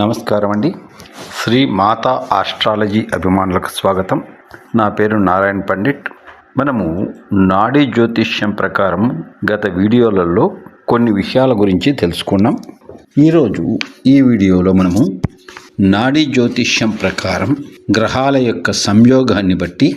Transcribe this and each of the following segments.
నమస్కారం అండి శ్రీ మాతా ఆస్ట్రాలజీ అభిమానులకు స్వాగతం. నా పేరు నారాయణ పండిట్. మనము నాడీ జ్యోతిష్యం ప్రకారం గత వీడియోలలో కొన్ని విషయాల గురించి తెలుసుకున్నాం. ఈరోజు ఈ వీడియోలో మనము నాడీ జ్యోతిష్యం ప్రకారం గ్రహాల యొక్క సంయోగాన్ని బట్టి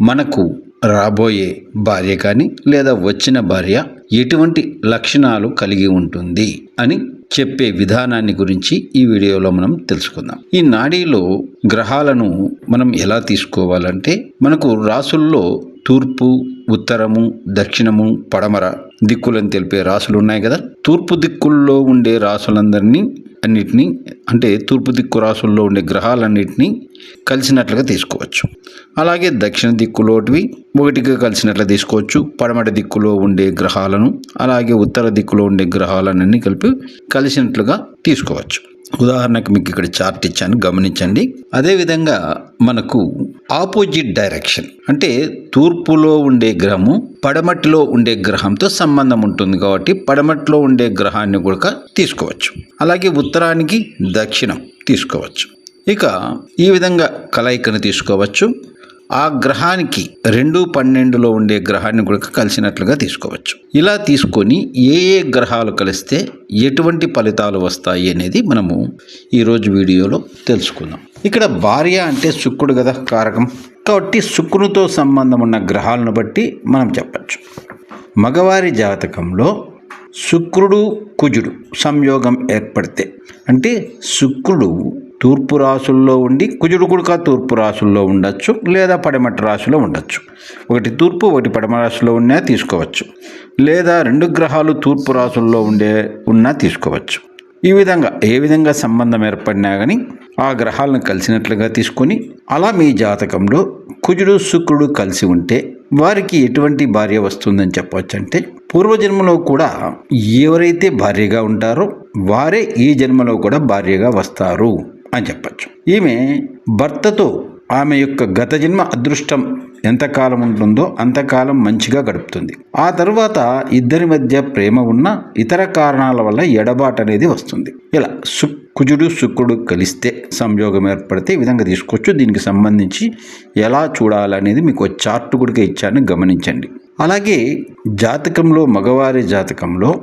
మనకు రాబోయే భార్య కానీ లేదా వచ్చిన భార్య ఎటువంటి లక్షణాలు కలిగి ఉంటుంది అని చెప్పే విధానాన్ని గురించి ఈ వీడియోలో మనం తెలుసుకుందాం. ఈ నాడీలో గ్రహాలను మనం ఎలా తీసుకోవాలంటే మనకు రాసుల్లో తూర్పు ఉత్తరము దక్షిణము పడమర దిక్కులని తెలిపే రాసులు ఉన్నాయి కదా? తూర్పు దిక్కుల్లో ఉండే రాసులందరినీ అన్నిటినీ అంటే తూర్పు దిక్కు రాసుల్లో ఉండే గ్రహాలన్నిటినీ కలిసినట్లుగా తీసుకోవచ్చు. అలాగే దక్షిణ దిక్కులోటివి ఒకటిగా కలిసినట్లు తీసుకోవచ్చు. పడమటి దిక్కులో ఉండే గ్రహాలను అలాగే ఉత్తర దిక్కులో ఉండే గ్రహాలన్నీ కలిపి కలిసినట్లుగా తీసుకోవచ్చు. ఉదాహరణకు మీకు ఇక్కడ చార్ట్ ఇచ్చాను గమనించండి. అదేవిధంగా మనకు ఆపోజిట్ డైరెక్షన్ అంటే తూర్పులో ఉండే గ్రహము పడమటిలో ఉండే గ్రహంతో సంబంధం ఉంటుంది కాబట్టి పడమటిలో ఉండే గ్రహాన్ని కూడా తీసుకోవచ్చు. అలాగే ఉత్తరానికి దక్షిణం తీసుకోవచ్చు. ఇక ఈ విధంగా కలయికను తీసుకోవచ్చు. ఆ గ్రహానికి రెండు పన్నెండులో ఉండే గ్రహాన్ని కూడా కలిసినట్లుగా తీసుకోవచ్చు. ఇలా తీసుకొని ఏ ఏ గ్రహాలు కలిస్తే ఎటువంటి ఫలితాలు వస్తాయి అనేది మనము ఈరోజు వీడియోలో తెలుసుకుందాం. ఇక్కడ భార్య అంటే శుక్రుడు కదా కారకం. కాబట్టి శుక్రునితో సంబంధం ఉన్న గ్రహాలను బట్టి మనం చెప్పచ్చు. మగవారి జాతకంలో శుక్రుడు కుజుడు సంయోగం ఏర్పడితే అంటే శుక్రుడు తూర్పు రాసుల్లో ఉండి కుజుడు కూడా తూర్పు రాసుల్లో ఉండొచ్చు లేదా పడమటి రాశిలో ఉండొచ్చు. ఒకటి తూర్పు ఒకటి పడమ రాశిలో ఉన్నా తీసుకోవచ్చు. లేదా రెండు గ్రహాలు తూర్పు రాసుల్లో ఉండే ఉన్నా తీసుకోవచ్చు. ఈ విధంగా ఏ విధంగా సంబంధం ఏర్పడినా కానీ ఆ గ్రహాలను కలిసినట్లుగా తీసుకొని అలా మీ జాతకంలో కుజుడు శుక్రుడు కలిసి ఉంటే వారికి ఎటువంటి భార్య వస్తుందని చెప్పవచ్చు అంటే పూర్వజన్మలో కూడా ఎవరైతే భార్యగా ఉంటారో వారే ఈ జన్మలో కూడా భార్యగా వస్తారు. అని చెప్పచ్చు. ఈమె భర్తతో ఆమె యొక్క గత జన్మ అదృష్టం ఎంతకాలం ఉంటుందో అంతకాలం మంచిగా గడుపుతుంది. ఆ తర్వాత ఇద్దరి మధ్య ప్రేమ ఉన్న ఇతర కారణాల వల్ల ఎడబాటు అనేది వస్తుంది. ఇలా సు కుజుడు శుక్రుడు కలిస్తే సంయోగం ఏర్పడితే ఈ విధంగా తీసుకోవచ్చు. దీనికి సంబంధించి ఎలా చూడాలనేది మీకు చార్ట్ కూడా ఇచ్చాను గమనించండి. అలాగే జాతకంలో మగవారి జాతకంలో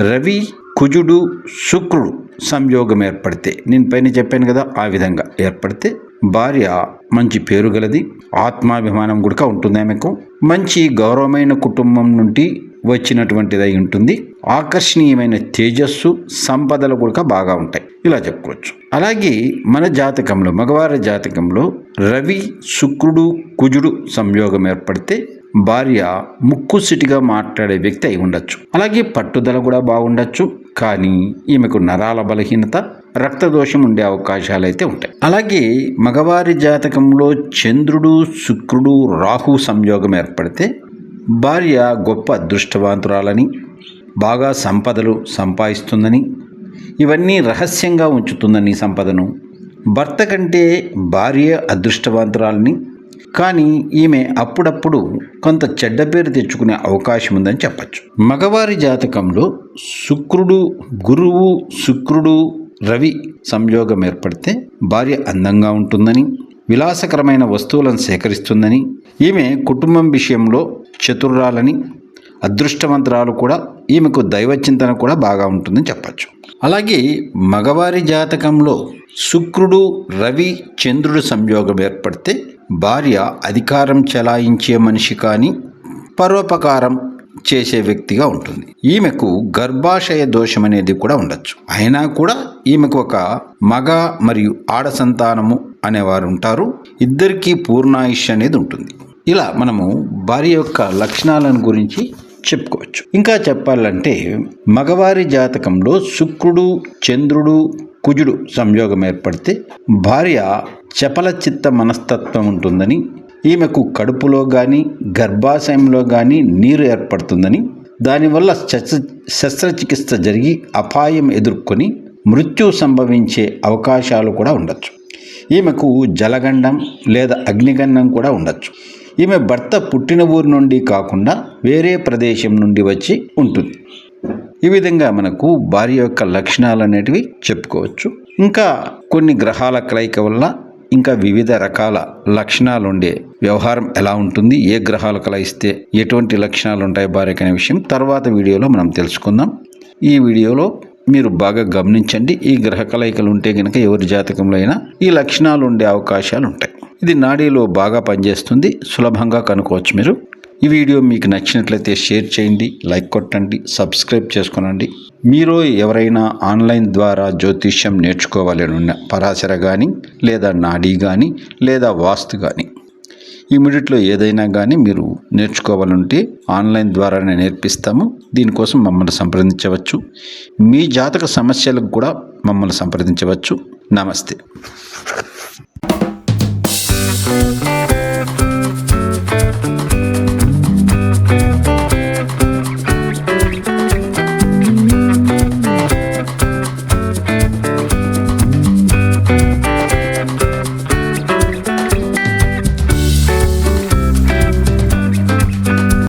రవి కుజుడు శుక్రుడు సంయోగం ఏర్పడితే నేను పైన చెప్పాను కదా ఆ విధంగా ఏర్పడితే భార్య మంచి పేరు గలది ఆత్మాభిమానం కూడా ఉంటుంది ఆమెకు. మంచి గౌరవమైన కుటుంబం నుండి వచ్చినటువంటిదై ఉంటుంది. ఆకర్షణీయమైన తేజస్సు సంపదలు కూడా బాగా ఉంటాయి. ఇలా చెప్పుకోవచ్చు. అలాగే మన జాతకంలో మగవారి జాతకంలో రవి శుక్రుడు కుజుడు సంయోగం ఏర్పడితే భార్య ముక్కుసిటిగా మాట్లాడే వ్యక్తి అయి ఉండొచ్చు. అలాగే పట్టుదల కూడా బాగుండొచ్చు. కానీ ఈమెకు నరాల బలహీనత రక్తదోషం ఉండే అవకాశాలు అయితే ఉంటాయి. అలాగే మగవారి జాతకంలో చంద్రుడు శుక్రుడు రాహు సంయోగం ఏర్పడితే భార్య గొప్ప అదృష్టవంతురాలని బాగా సంపదలు సంపాదిస్తుందని ఇవన్నీ రహస్యంగా ఉంచుతుందని సంపదను భర్త కంటే భార్య అదృష్టవంతురాలని కానీ ఈమె అప్పుడప్పుడు కొంత చెడ్డ పేరు తెచ్చుకునే అవకాశం ఉందని చెప్పచ్చు. మగవారి జాతకంలో శుక్రుడు గురువు శుక్రుడు రవి సంయోగం ఏర్పడితే భార్య అందంగా ఉంటుందని విలాసకరమైన వస్తువులను సేకరిస్తుందని ఈమె కుటుంబం విషయంలో చతుర్రాలని అదృష్టవంతరాలు కూడా ఈమెకు దైవచింతన కూడా బాగా ఉంటుందని చెప్పచ్చు. అలాగే మగవారి జాతకంలో శుక్రుడు రవి చంద్రుడు సంయోగం ఏర్పడితే భార్య అధికారం చెలాయించే మనిషి కానీ పరోపకారం చేసే వ్యక్తిగా ఉంటుంది. ఈమెకు గర్భాశయ దోషం అనేది కూడా ఉండొచ్చు. అయినా కూడా ఈమెకు ఒక మగ మరియు ఆడ సంతానము అనేవారు ఉంటారు. ఇద్దరికీ పూర్ణాయుష్ అనేది ఉంటుంది. ఇలా మనము భార్య యొక్క లక్షణాలను గురించి చెప్పుకోవచ్చు. ఇంకా చెప్పాలంటే మగవారి జాతకంలో శుక్రుడు చంద్రుడు కుజుడు సంయోగం ఏర్పడితే భార్య చపల చిత్త మనస్తత్వం ఉంటుందని ఈమెకు కడుపులో కానీ గర్భాశయంలో కానీ నీరు ఏర్పడుతుందని దానివల్ల శస్త్ర శస్త్రచికిత్స జరిగి అపాయం ఎదుర్కొని మృత్యు సంభవించే అవకాశాలు కూడా ఉండొచ్చు. ఈమెకు జలగండం లేదా అగ్నిగండం కూడా ఉండొచ్చు. ఈమె భర్త పుట్టిన ఊరి నుండి కాకుండా వేరే ప్రదేశం నుండి వచ్చి ఉంటుంది. ఈ విధంగా మనకు భార్య యొక్క లక్షణాలు అనేటివి చెప్పుకోవచ్చు. ఇంకా కొన్ని గ్రహాల కలయిక వల్ల ఇంకా వివిధ రకాల లక్షణాలు ఉండే వ్యవహారం ఎలా ఉంటుంది ఏ గ్రహాలు కలయిస్తే ఎటువంటి లక్షణాలు ఉంటాయి భార్యకు అనే విషయం తర్వాత వీడియోలో మనం తెలుసుకుందాం. ఈ వీడియోలో మీరు బాగా గమనించండి. ఈ గ్రహ కలయికలు ఉంటే కనుక ఎవరి జాతకంలో అయినా ఈ లక్షణాలు ఉండే అవకాశాలు ఉంటాయి ఇది నాడీలో బాగా పనిచేస్తుంది. సులభంగా కనుక్కోవచ్చు మీరు. ఈ వీడియో మీకు నచ్చినట్లయితే షేర్ చేయండి లైక్ కొట్టండి సబ్స్క్రైబ్ చేసుకోనండి. మీరు ఎవరైనా ఆన్లైన్ ద్వారా జ్యోతిష్యం నేర్చుకోవాలని ఉన్న పరాశర కానీ లేదా నాడీ కానీ లేదా వాస్తు కానీ ఇమీడియట్లో ఏదైనా కానీ మీరు నేర్చుకోవాలంటే ఆన్లైన్ ద్వారానే నేర్పిస్తాము. దీనికోసం మమ్మల్ని సంప్రదించవచ్చు. మీ జాతక సమస్యలకు కూడా మమ్మల్ని సంప్రదించవచ్చు. నమస్తే.